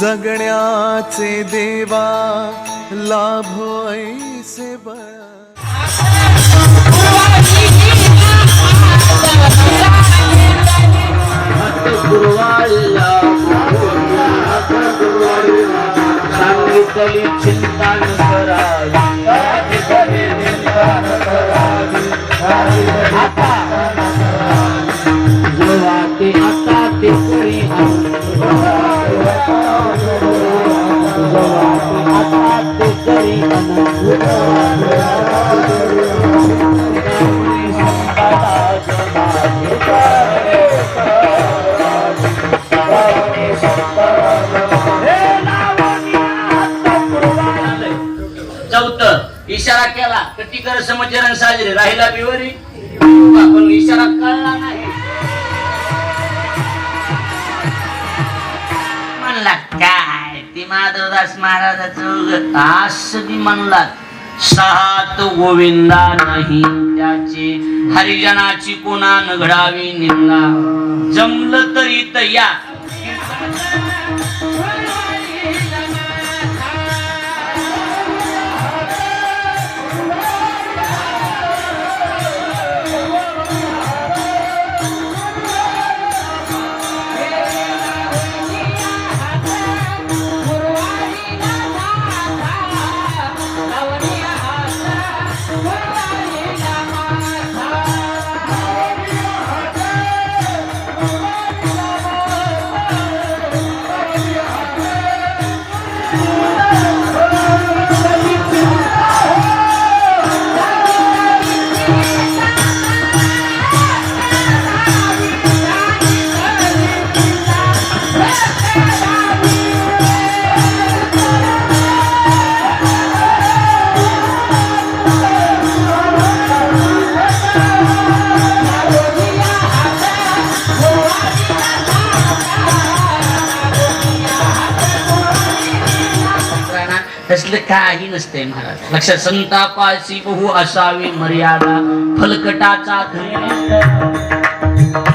जगण्याचे देवा लाभो ऐसे बळ चौथ इशारा केला कटी कर समजरण साजरे. राहिला बिवरी? आपण इशारा कळला नाही. म्हणला काय ती माधवदास महाराजाचं असं बी म्हणला सात गोविंदा नाही त्याचे हरिजनाची कोणा न घडावी निंदा. जमलं तरी तया तसलं काही नसते महाराज. लक्षात संतापाशी बहु असावी मर्यादा. फलकटाचा धैर्य